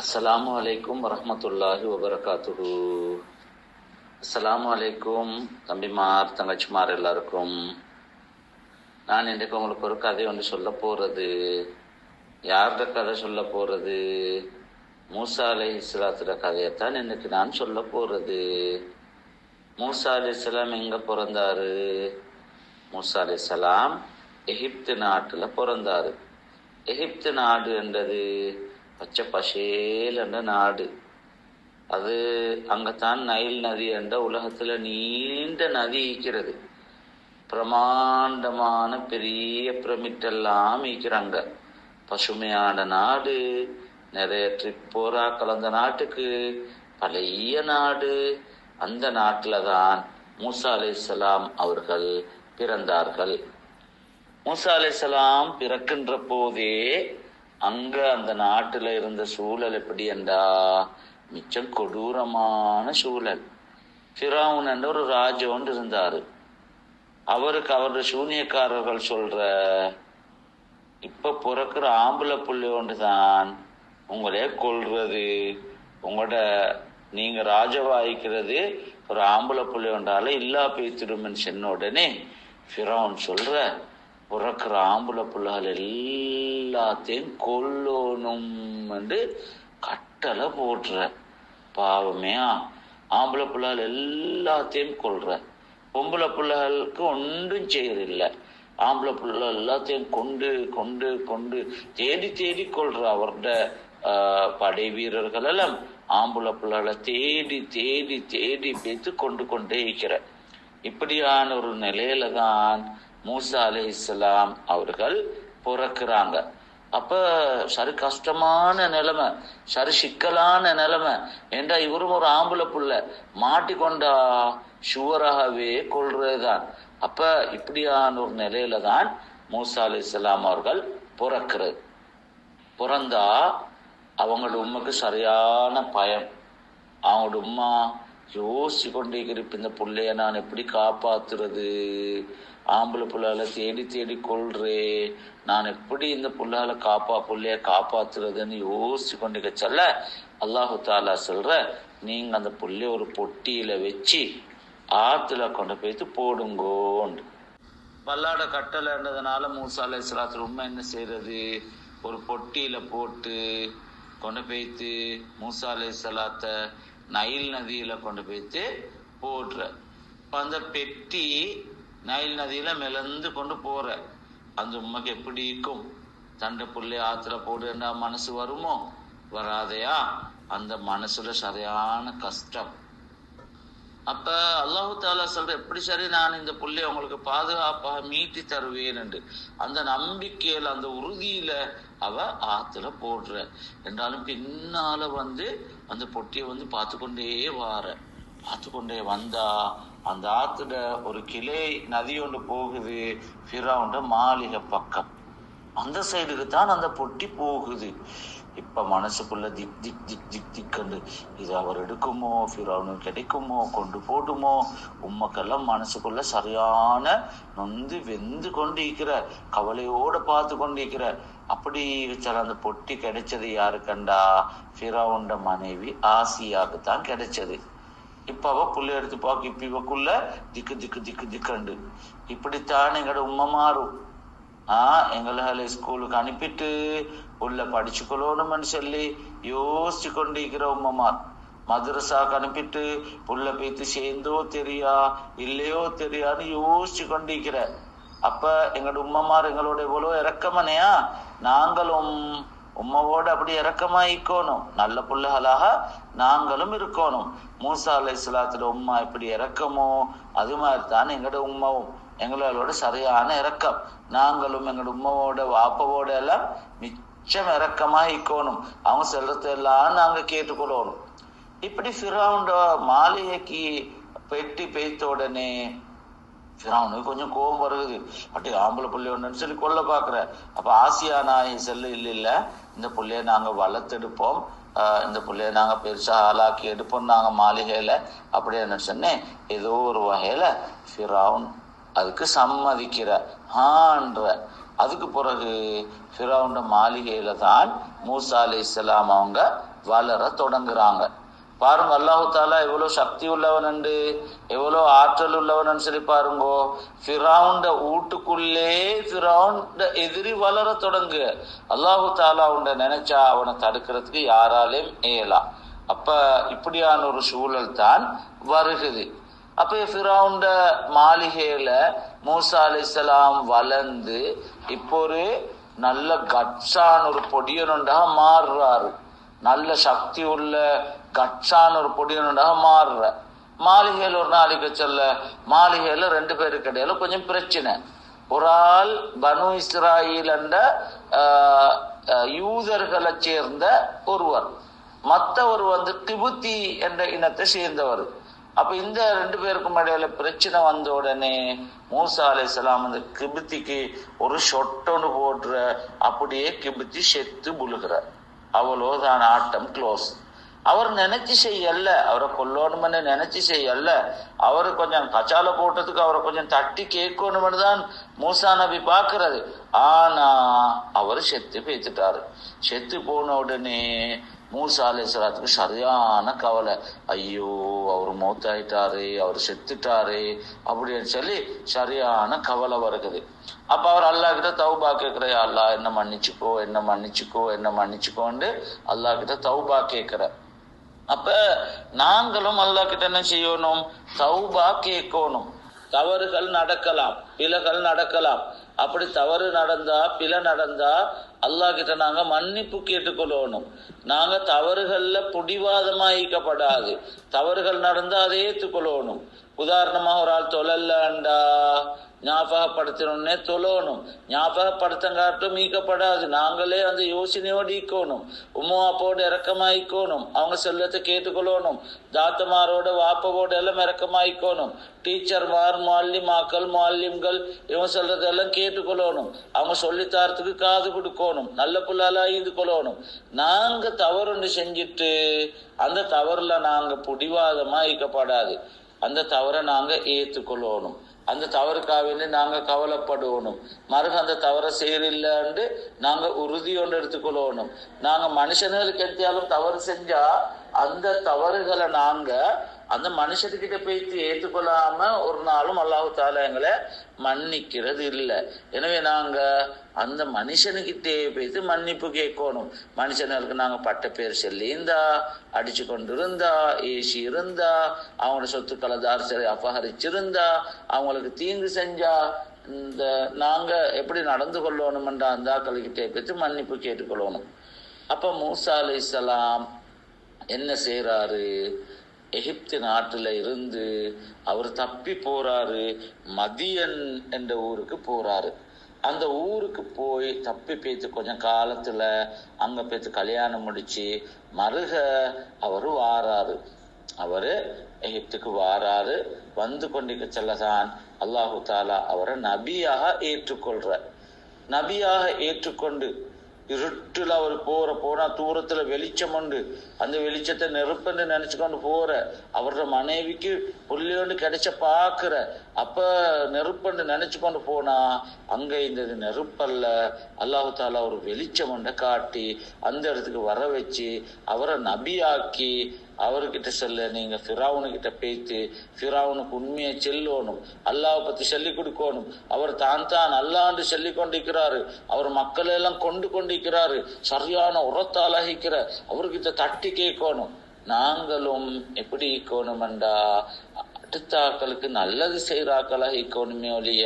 அஸ்ஸலாமு அலைக்கும் வரமத்துல்லாஹி வபரகாத்துடு அஸ்ஸலாமு அலைக்கும் தம்பிமார் தங்கச்சிமார் எல்லாருக்கும். நான் இன்றைக்கு உங்களுக்கு ஒரு கதை ஒன்று சொல்ல போறது. யார்கிட்ட கதை சொல்ல போறது? மூசா அலை இஸ்லாத்துல கதையைத்தான் இன்னைக்கு நான் சொல்ல போறது. மூசா அலி இஸ்லாம் எங்க பிறந்தாரு? மூசா அலி இஸ்லாம் எகிப்து நாட்டுல பிறந்தாரு. எகிப்து நாடு என்றது பச்சை பசேல் நாடு. அது அங்கத்தான் நைல் நதி என்ற உலகத்துல நீண்ட நதி ஈக்கிறது. பிரமாண்டமான பெரிய பிரமிட்டெல்லாம் ஈக்கிறாங்க. பசுமையான நாடு நிறைய ட்ரிப் போறா கலந்த நாட்டுக்கு பழைய நாடு. அந்த நாட்டில் தான் மூசா அலிசலாம் அவர்கள் பிறந்தார்கள். மூசா அலிசலாம் பிறக்கின்ற போதே அங்க அந்த நாட்டுல இருந்த சூழல் எப்படி என்றா? மிச்சம் கொடூரமான சூழல். ஃபிராவுன் என்ற ஒரு ராஜா ஒன்று இருந்தாரு. அவருக்கு அவருடைய சூனியக்காரர்கள் சொல்ற இப்ப பிறக்கிற ஆம்பளை புள்ளி ஒன்றுதான். உங்களே கொள்றது உங்களோட நீங்க ராஜவாய்க்கிறது ஒரு ஆம்பளை புள்ளி ஒன்றால இல்லா பேத்திடும்னு சொன்ன உடனே ஃபிரௌன் சொல்ற பிறக்கிற ஆம்பளை பிள்ளைகள் எல்லாத்தையும் கொல்லணும் என்று கட்டளை போடுற. பாவமே. ஆம்பளை பிள்ளைகள் எல்லாத்தையும் கொள்ற பொம்பளை பிள்ளைகளுக்கு ஒன்றும் செய்யறதில்லை. ஆம்பளை பிள்ளை எல்லாத்தையும் கொண்டு கொண்டு கொண்டு தேடி தேடி கொள்ற அவரோட படை வீரர்கள் எல்லாம் ஆம்பளை பிள்ளைகளை தேடி தேடி தேடி பேத்து கொண்டு கொண்டே இருக்கிற. இப்படியான ஒரு நிலையில தான் மூசா அலி இஸ்லாம் அவர்கள் பிறக்கிறாங்க. அப்ப சரி கஷ்டமான நிலைமை சரி சிக்கலான நிலைமை. என்றா இவரும் ஒரு ஆம்பளை புள்ள? மாட்டிக்கொண்டா சுவராகவே கொள்றதுதான். அப்ப இப்படியான ஒரு நிலையில தான் மூசா அலி இஸ்லாம் அவர்கள் பிறக்கிறது. பிறந்தா அவங்களோட உண்மைக்கு சரியான பயம். அவங்களோட உமா யோசிச்சு கொண்டே இருப்ப இந்த பிள்ளைய நான் எப்படி காப்பாத்துறது? ஆம்பளை புள்ளால தேடி தேடி கொள்றே நான் எப்படி இந்த புள்ளால காப்பா புள்ளைய காப்பாத்துறதுன்னு யோசிச்சு கொண்டு சொல்ல அல்லாஹு தாலா சொல்ற நீங்க அந்த புள்ளைய ஒரு பொட்டியில வச்சு ஆத்துல கொண்டு போயிட்டு போடுங்கோண்டு. பல்லாட கட்டலைன்றதுனால மூசா அலை இஸ்லாத்துல உண்மை என்ன செய்யறது ஒரு பொட்டியில போட்டு கொண்டு போய்த்து மூசா அலை சலாத்த நைல் நதியில கொண்டு போய்த்து போடுற. அந்த பெட்டி நைல் நதியில மிளந்து கொண்டு போற. அந்த உண்மைக்கு எப்படி இருக்கும்? தண்டை புள்ளி ஆத்துல போடுன்னா மனசு வருமோ? வராதையா? அந்த மனசுல சரியான கஷ்டம். அப்ப அல்லாஹு தாலா சொல்ற எப்படி சரி நான் இந்த புள்ளைய உங்களுக்கு பாதுகாப்பாக மீட்டி தருவேன் என்று. அந்த நம்பிக்கையில அந்த உறுதியில அவ ஆத்துல போடுற. என்றாலும் பின்னால வந்து அந்த பொட்டியை வந்து பார்த்து கொண்டே வார. பார்த்து கொண்டே வந்தா அந்த ஆத்துல ஒரு கிளை நதி ஒன்று போகுது ஃபிரௌண்ட மாளிகை பக்கம். அந்த சைடுக்கு தான் அந்த பொட்டி போகுது. இப்ப மனசுக்குள்ள திக் திக் திக் திக் திக்கண்டு இது அவர் எடுக்குமோ? ஃபிரௌனு கிடைக்குமோ? கொண்டு போடுமோ? உம்மக்கெல்லாம் மனசுக்குள்ள சரியான நொந்து வெந்து கொண்டு இருக்கிற கவலையோட பார்த்து கொண்டு இருக்கிற அப்படி வச்சால் அந்த பொட்டி கிடைச்சது யாரு கண்டா? ஃபிரௌண்ட மனைவி ஆசியாவுக்கு தான் கிடைச்சது. இப்போ அவ புள்ள எடுத்து பார்க்க இப்ப இவக்குள்ள திக்கு திக்கு திக்கு திக்கண்டு இப்படித்தான் எங்களோட உம்மை மாறும். ஆஹ் எங்களை ஸ்கூலுக்கு அனுப்பிட்டு உள்ள படிச்சுக்கொள்ளணும்னு சொல்லி யோசிச்சு கொண்டிருக்கிற உம்மமார் மதுரசா அனுப்பிட்டு புள்ள போய்த்து சேர்ந்தோ தெரியா இல்லையோ தெரியான்னு யோசிச்சு கொண்டிருக்கிற அப்ப எங்களோட உம்மமார் எங்களோட எவ்வளவு இறக்கமனையா நாங்களும் உம்மவோட அப்படி இறக்கமா இருக்கணும் நல்ல பிள்ளைகளாக நாங்களும் இருக்கணும் மூசா அலை இஸ்லாத்துல உம்மா எப்படி இறக்கமோ அது மாதிரி தான் எங்களோட உம்மாவும் எங்களோட சரியான இறக்கம் நாங்களும் எங்களோட உம்மாவோட வாப்பவோட எல்லாம் உச்சம் இறக்கமா இருக்கணும் அவங்க சொல்றத எல்லாம் நாங்க கேட்டுக்கொள்ளணும். இப்படி ஃபிரௌண்ட மாளிகைக்கு பெட்டி பெய்த்த உடனே ஃபிரௌனுக்கு கொஞ்சம் கோபம் வருகுது. அப்படி ஆம்பளை புள்ளி ஒன்றுன்னு சொல்லி கொள்ள பாக்குற. அப்ப ஆசியா நாய் செல்லு இல்லை இல்லை. இந்த புள்ளைய நாங்க வளர்த்தெடுப்போம். இந்த புள்ளைய நாங்க பெருசா ஆளாக்கி எடுப்போம் நாங்க மாளிகையில. அப்படி என்ன சொன்னேன்? ஏதோ ஒரு வகையில ஃபிரௌன் அதுக்கு சம்மதிக்கிற ஆன்ற அதுக்கு பிறகு ஃபிரௌண்ட மாளிகையில தான் மூசா அலி இஸ்லாம் அவங்க வளர தொடங்குறாங்க. பாருங்க அல்லாஹு தாலா எவ்வளவு சக்தி உள்ளவன் உண்டு எவ்வளவு ஆற்றல் உள்ளவன் சொல்லி பாருங்கோ. ஃபிரௌண்ட வீட்டுக்குள்ளே ஃபிரௌண்ட எதிரி வளர தொடங்கு. அல்லாஹு தாலா உண்ட நினைச்சா அவனை தடுக்கிறதுக்கு யாராலையும் ஏலாம் அப்ப இப்படியான ஒரு சூழல் தான் வருகுது. அப்போ ஃபிரௌண்ட மாளிகையில மூசா அலிஸ்லாம் வளர்ந்து இப்போ ஒரு நல்ல கட்சான ஒரு பொடியனுண்டாக மாறுறாரு. நல்ல சக்தி உள்ள கட்சான ஒரு பொடியனுண்டாக மாறுற. மாளிகையில் ஒரு நாளைக்கு சொல்ல மாளிகையில ரெண்டு பேருக்கு இடையில கொஞ்சம் பிரச்சனை. ஒரு ஆள் பனு இஸ்ராயில் என்ற யூதர்களை சேர்ந்த ஒருவர். மற்றவர் வந்து திபுத்தி என்ற இனத்தை சேர்ந்தவர். அப்ப இந்த ரெண்டு பேருக்கும் இடையில பிரச்சனை வந்த உடனே மூசா அலைஹிஸ்ஸலாம் அந்த கிபுத்திக்கு ஒரு ஷொட்டொன்னு போடுற அப்படியே கிபுத்தி செத்து புழுகிறார் அவ்வளோதான் ஆட்டம் க்ளோஸ் அவர் நினைச்சு செய்யல அவரை கொல்லணும்னு நினைச்சு செய்யல. அவரு கொஞ்சம் கச்சால போட்டதுக்கு அவரை கொஞ்சம் தட்டி கேட்கணும்னு தான் மூசா நபி பாக்குறது ஆனா அவர் செத்து பேத்துட்டாரு. செத்து போன உடனே மூசா அலைஹிஸ்ஸலாத்துக்கு சரியான கவலை. ஐயோ அவர் மௌத்தாயிட்டாரு அவர் செத்துட்டாரு அப்படின்னு சொல்லி சரியான கவலை வருகுது. அப்ப அவர் அல்லாஹ் கிட்ட தௌபா கேட்கிற அல்லாஹ் என்ன மன்னிச்சுக்கோ என்ன மன்னிச்சுக்கோ என்ன மன்னிச்சுக்கோண்டு அல்லாஹ் கிட்ட தௌபா கேட்கிற அப்ப நாங்களும் அல்லாஹ் கிட்ட என்ன செய்யணும்? தௌபா கேட்கணும். தவறுகள் நடக்கலாம் பிழைகள் நடக்கலாம். அப்படி தவறு நடந்தா பிழை நடந்தா அல்லாஹ் கிட்ட நாங்க மன்னிப்பு கேட்டுக்கொள்ளணும். நாங்க தவறுகள்ல புடிவாதமாயிக்கப்படாது. தவறுகள் நடந்தா அதை ஏற்றுக்கொள்ளணும் உதாரணமா ஒரு ஆள் தொழல்லண்டா ஞாபகப்படுத்தணும்னே தொழணும். ஞாபகப்படுத்தங்காட்டும் ஈக்கப்படாது நாங்களே அந்த யோசனையோடு ஈக்கணும் உம்மா அப்பாவோட இறக்கமாயிக்கணும் அவங்க செல்லத்தை கேட்டுக்கொள்ளணும். தாத்தமாரோட வாப்பவோட எல்லாம் இறக்கமாயிக்கணும் டீச்சர்மார் ஆக்கள் மால்யம்கள் இவங்க சொல்றதெல்லாம் கேட்டுக்கொள்ளணும். அவங்க சொல்லித்தாரத்துக்கு காது கொடுக்கணும். நல்ல புள்ளாலா இது கொள்ளணும். நாங்க ஒன்று செஞ்சுட்டு அந்த தவறுல நாங்க பிடிவாதமா ஈக்கப்படாது அந்த தவறை நாங்க ஏற்றுக்கொள்ளணும் அந்த தவறுக்காக நாங்கள் கவலைப்படுவோணும். மறுக அந்த தவறை செய்யறில்லன்னு நாங்கள் உறுதியோடு எடுத்துக்கொள்ளணும். நாங்கள் மனுஷனுக்கு எத்தியாலும் தவறு செஞ்சா அந்த தவறுகளை நாங்கள் அந்த மனுஷத்துக்கிட்ட போயிட்டு ஏற்றுக்கொள்ளாம ஒரு நாளும் அல்லாஹு தாலா எங்களை மன்னிக்கிறது இல்லை. எனவே நாங்க அந்த மனுஷனுக்கிட்டே போயிட்டு மன்னிப்பு கேட்கணும். மனுஷனுக்கு நாங்க பட்ட பேர் சொல்லி இருந்தா அடிச்சு கொண்டு இருந்தா ஏசி இருந்தா அவங்களோட சொத்துக்களை தாரிசரை அபகரிச்சிருந்தா அவங்களுக்கு தீங்கு செஞ்சா இந்த நாங்க எப்படி நடந்து கொள்ளணும்ன்ற அந்த ஆக்களுக்கிட்டே போயிட்டு மன்னிப்பு கேட்டுக்கொள்ளணும். அப்ப மூசா அலைஹிஸ்ஸலாம் என்ன செய்கிறாரு எகிப்து நாட்டில் இருந்து அவர் தப்பி போறாரு மதியன் என்ற ஊருக்கு போறாரு. அந்த ஊருக்கு போய் தப்பி பேத்து கொஞ்சம் காலத்துல அங்க பேத்து கல்யாணம் முடிச்சு மருக அவரு வாராரு. அவரு எகிப்துக்கு வாராரு. வந்து கொண்டிருக்க செல்லதான் அல்லாஹு தாலா அவரை நபியாக ஏற்றுக்கொள்ற நபியாக ஏற்றுக்கொண்டு இருட்டில் அவர் போகிற போனால் தூரத்தில் வெளிச்சம் உண்டு. அந்த வெளிச்சத்தை நெருப்புன்னு நினச்சிக்கொண்டு கொண்டு அவரோட மனைவிக்கு புள்ளியோண்டு கிடைச்ச பார்க்குற அப்ப நெருப்புன்னு நினைச்சு கொண்டு போனா அங்க இந்த நெருப்பல்ல அல்லாஹு தாலா ஒரு வெளிச்சம் ஒன்றை காட்டி அந்த இடத்துக்கு வர வச்சு அவரை நபியாக்கி அவர்கிட்ட சொல்ல நீங்க ஃபிராவுனு கிட்ட பேத்து ஃபிராவுனுக்கு உண்மையை செல்லணும் அல்லாஹ் பத்தி சொல்லி கொடுக்கணும். அவர் தான் தான் அல்லாண்டு சொல்லி கொண்டிருக்கிறாரு. அவர் மக்களை எல்லாம் கொண்டு கொண்டிருக்கிறாரு. சரியான உரத்தை அழகிக்கிற அவர்கிட்ட தட்டி கேட்கணும். நாங்களும் எப்படி இருக்கணும்டா அடுத்த நல்லது செய்கிறாக்களாக ஈக்கணுமே ஒழிய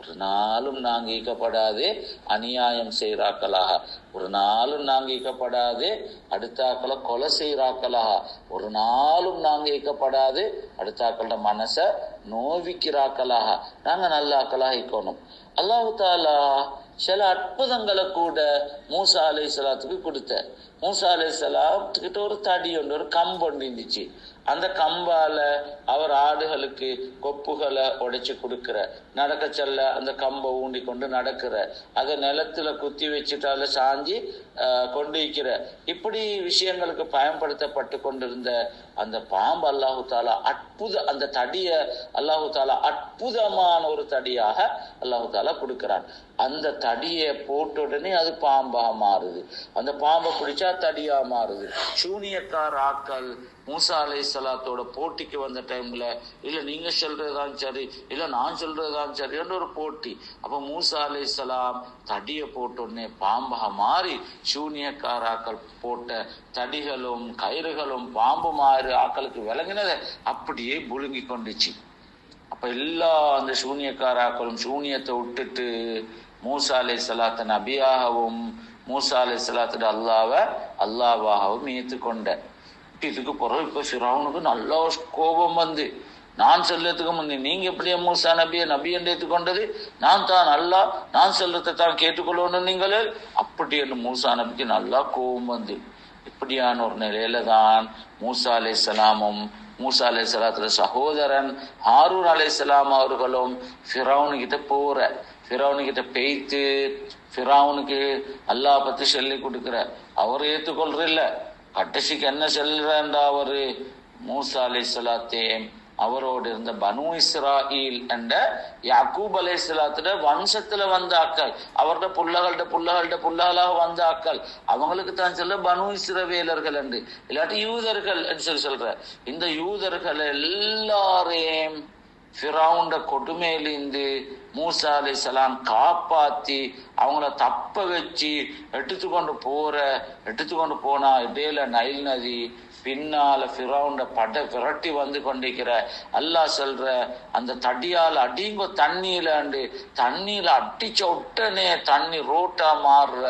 ஒரு நாளும் நாங்கிக்கப்படாது அநியாயம் செய்கிறாக்களாக ஒரு நாளும் நாங்கிக்கப்படாது அடுத்தாக்களை கொலை செய்கிறாக்களாக ஒரு நாளும் நாங்க ஈக்கப்படாது அடுத்தாக்களோட மனச நோவிக்கிறாக்களாக நாங்கள் நல்ல ஆக்களாக ஈக்கணும் அல்லாஹு தாலா சில அற்புதங்களை கூட மூசா அலை சலாத்துக்கு கொடுத்த மூசா அலை சலாத்துக்கிட்ட ஒரு தடி ஒன்று ஒரு கம்பு ஒன்று இருந்துச்சு. அந்த கம்பால அவர் ஆடுகளுக்கு கொப்புகளை உடைச்சு கொடுக்கிற நடக்க செல்ல அந்த கம்பை ஊண்டி கொண்டு நடக்கிற அதை நிலத்துல குத்தி வச்சுட்டால சாஞ்சி கொண்டு வைக்கிற. இப்படி விஷயங்களுக்கு பயன்படுத்தப்பட்டு கொண்டிருந்த அந்த பாம்பு அல்லாஹு தாலா அற்புத அந்த தடிய அல்லாஹு தாலா அற்புதமான ஒரு தடியாக அல்லாஹு தாலா கொடுக்கிறான். அந்த தடியை போட்ட உடனே அது பாம்பாக மாறுது. அந்த பாம்பை பிடிச்சா தடியா மாறுது. சூனியக்கார ஆக்கள் மூசா அலை சலாத்தோட போட்டிக்கு வந்த டைம்ல இல்ல நீங்க சொல்றதுதான் சரி. இல்ல நான் சொல்றதுதான் சரின்னு ஒரு போட்டி. அப்ப மூசா அலை சலாம் தடிய போட்டோடனே பாம்பாக மாறி சூனியக்காராக்கள் போட்ட தடிகளும் கயிறுகளும் பாம்பு மாறு ஆக்களுக்கு விளங்கினதை அப்படியே புழுங்கி கொண்டுச்சு. அப்ப எல்லா அந்த சூனியக்காராக்களும் சூனியத்தை விட்டுட்டு மூசா அலை சலாத்த நபியாகவும் மூசா அலை சலாத்துட அல்லாவ அல்லாவாகவும் ஏற்றுக்கொண்ட இதுக்கு பிறகு இப்போ சிராவனுக்கு நல்ல கோபம் வந்து. நான் செல்லத்துக்கு முந்தி நீங்க எப்படி மூசா நபிய நபி என்று ஏற்றுக்கொண்டது நான் தான் அல்லா நான் செல்லத்தை தான் கேட்டுக்கொள்ளணும் நீங்களே அப்படி என்று மூசா நபிக்கு நல்லா கோபம் வந்து. இப்படியான ஒரு நிலையில தான் மூசா அலை சலாமும் மூசா அலை சலாத்துல சகோதரன் ஹாரூர் அலை சலாம் அவர்களும் ஃபிரௌனு கிட்ட போற ஃபிரௌனு கிட்ட பெய்த்து ஃபிரௌனுக்கு அல்லா பத்தி சொல்லி கொடுக்கிற. அவர் ஏத்துக்கொள்ற இல்லை கடைசிக்கு என்ன சொல்றா அவரு மூசா அலை சலாத்தே அவரோடு இருந்த பனு இஸ்ராயில் என்ற யாக்கூப் அலே சலாத்துல வம்சத்துல வந்த ஆக்கள் அவரோட புள்ளகள்ட புள்ளகள்ட புள்ளகளாக வந்த ஆக்கள் அவங்களுக்கு தான் சொல்ல பனு இஸ்ரவேலர்கள் என்று. இல்லாட்டி யூதர்கள் என்று சொல்லி சொல்ற. இந்த யூதர்கள் எல்லாரையும் ஃபிரௌண்ட கொடுமையிலிருந்து மூசா அலி சலாம் காப்பாத்தி அவங்கள தப்ப வச்சு எடுத்துக்கொண்டு போற எடுத்துக்கொண்டு போனா இடையில நைல் நதி பின்னால ஃபிரௌண்ட பட விரட்டி வந்து கொண்டிருக்கிற. அல்லாஹ் சொல்ற அந்த தடியால் அடிங்கோ தண்ணியிலாண்டு தண்ணியில அடிச்ச உடனே தண்ணி ரோட்டா மாறுற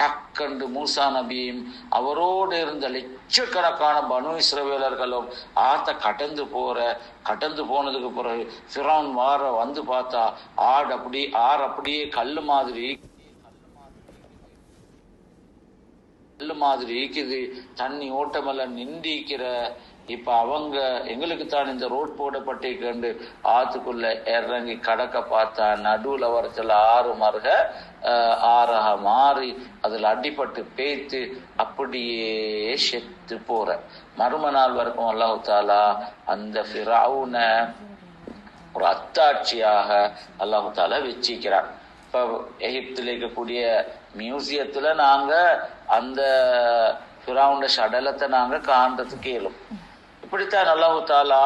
டக்கண்டு மூசா நபியும் அவரோடு இருந்த லட்சக்கணக்கான பனு இஸ்ரவேலர்களும் ஆத்த கடந்து போற கடந்து போனதுக்கு பிறகு ஃபிரௌன் வார வந்து பார்த்தா ஆடு அப்படி ஆறு அப்படியே கல் மாதிரி மாதிரி இருக்குது. தண்ணி ஓட்டமெல்லாம் நின்றிக்கிற இப்ப அவங்க எங்களுக்கு தான் இந்த ரோட் போடப்பட்டிருக்கண்டு ஆத்துக்குள்ள இறங்கி கடக்க பார்த்தா நடுவுல வரத்துல ஆறு மருக ஆறாக மாறி அதுல அடிபட்டு பேய்த்து அப்படியே செத்து போற. மறும நாள் வரைக்கும் அல்லாஹு தாலா அந்த ஃபிரௌன ஒரு அத்தாட்சியாக அல்லாஹு தாலா வச்சிக்கிறான். இப்போ எகிப்துல இருக்கக்கூடிய மியூசியத்துல நாங்க அந்த ஃபிரௌண்ட சடலத்தை நாங்க காண்றதுக்கு இயலும் இப்படித்தான் அல்லாஹு தாலா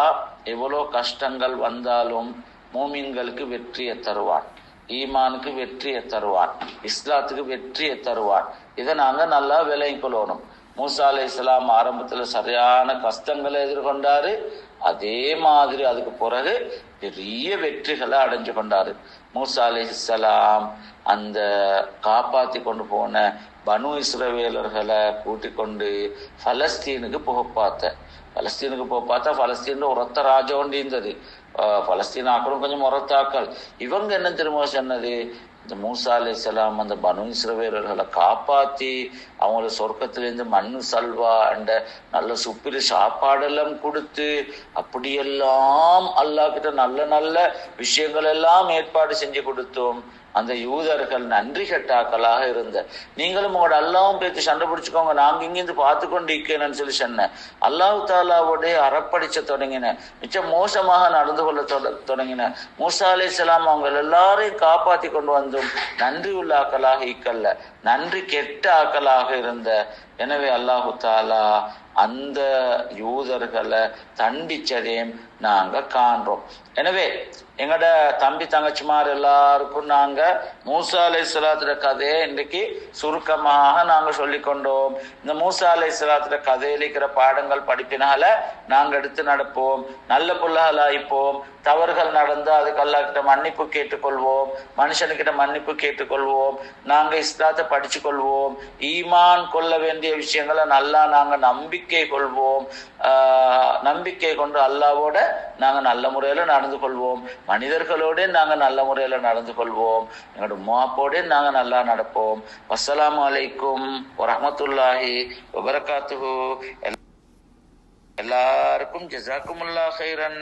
எவ்வளோ கஷ்டங்கள் வந்தாலும் மூமின்களுக்கு வெற்றியை தருவான். ஈமானுக்கு வெற்றியை தருவான். இஸ்லாத்துக்கு வெற்றியை தருவான். இதை நாங்க நல்லா விலை கொள்ளணும். மூசா அலை இஸ்லாம் ஆரம்பத்துல சரியான கஷ்டங்களை எதிர்கொண்டாரு. அதே மாதிரி அதுக்கு பிறகு பெரிய வெற்றிகளை அடைஞ்சு கொண்டாரு. மூசா அலை அந்த காப்பாத்தி கொண்டு போன பனு இஸ்ரவேலர்களை கூட்டிக் கொண்டு பலஸ்தீனுக்கு போக பார்த்த. பலஸ்தீனுக்கு போக பார்த்தா பலஸ்தீன்ல உரத்த ராஜோண்டி இருந்தது. பலஸ்தீன் ஆக்களும் கொஞ்சம் உரத்தாக்கள். இவங்க என்ன திரும்ப சொன்னது? இந்த மூசா அலி இஸ்லாம் அந்த பனு இஸ்ரவேலர்களை காப்பாத்தி அவங்கள சொர்க்கத்திலேருந்து மண் சல்வா என்ற நல்ல சுப்பிரி சாப்பாடெல்லாம் கொடுத்து அப்படியெல்லாம் அல்லாஹ் கிட்ட நல்ல நல்ல விஷயங்கள் எல்லாம் ஏற்பாடு செஞ்சு கொடுத்தோம். அந்த யூதர்கள் நன்றி கட்டாக்களாக இருந்த. நீங்களும் உங்களோட அல்லாவும் பேத்து சண்டை பிடிச்சுக்கோங்க. நாங்க இங்கிருந்து பார்த்து கொண்டு இருக்கேன்னு சொல்லி சொன்னேன் அல்லாஹு தாலாவோடைய அறப்படிச்ச தொடங்கின. மிச்சம் மோசமாக நடந்து கொள்ள தொடங்கின. மூசா அலி இஸ்லாம் அவங்க எல்லாரையும் காப்பாத்தி கொண்டு வந்தும் நன்றி உள்ள ஆக்களாக இக்கல்ல. நன்றி கெட்ட ஆக்களாக இருந்த. எனவே அல்லாஹு தாலா அந்த யூதர்களை தண்டிச்சதையும் நாங்க காண்றோம். எனவே எங்கட தம்பி தங்கச்சிமார் எல்லாருக்கும் நாங்க மூசா அலை சலாத்துட கதையை இன்றைக்கு சுருக்கமாக நாங்க சொல்லி கொண்டோம். இந்த மூசா அலை சலாத்துட கதையில் இருக்கிற பாடங்கள் படிப்பினால நாங்க எடுத்து நடப்போம். நல்ல புள்ளகளாய்ப்போம் தவறுகள் நடந்தால் அதுக்கு அல்லாக்கிட்ட மன்னிப்பு கேட்டுக்கொள்வோம். மனுஷனுக்கிட்ட மன்னிப்பு கேட்டுக்கொள்வோம். நாங்க இஸ்லாத்தை படிச்சு கொள்வோம் ஈமான் கொள்ள வேண்டிய விஷயங்களை நல்லா நாங்க நம்பிக்கை கொள்வோம். ஆஹ் நம்பிக்கை கொண்டு அல்லாவோட நாங்கள் நல்ல முறையில நடந்து கொள்வோம். மனிதர்களோட நாங்க நல்ல முறையில நடந்து கொள்வோம். எங்களோட மாப்போட நாங்க நல்லா நடப்போம். அஸ்ஸலாமு அலைக்கும் வரமத்துல்லாஹி வபரகாத்துஹு. எல்லாருக்கும் ஜசாக்குமுல்லா ஹைரன்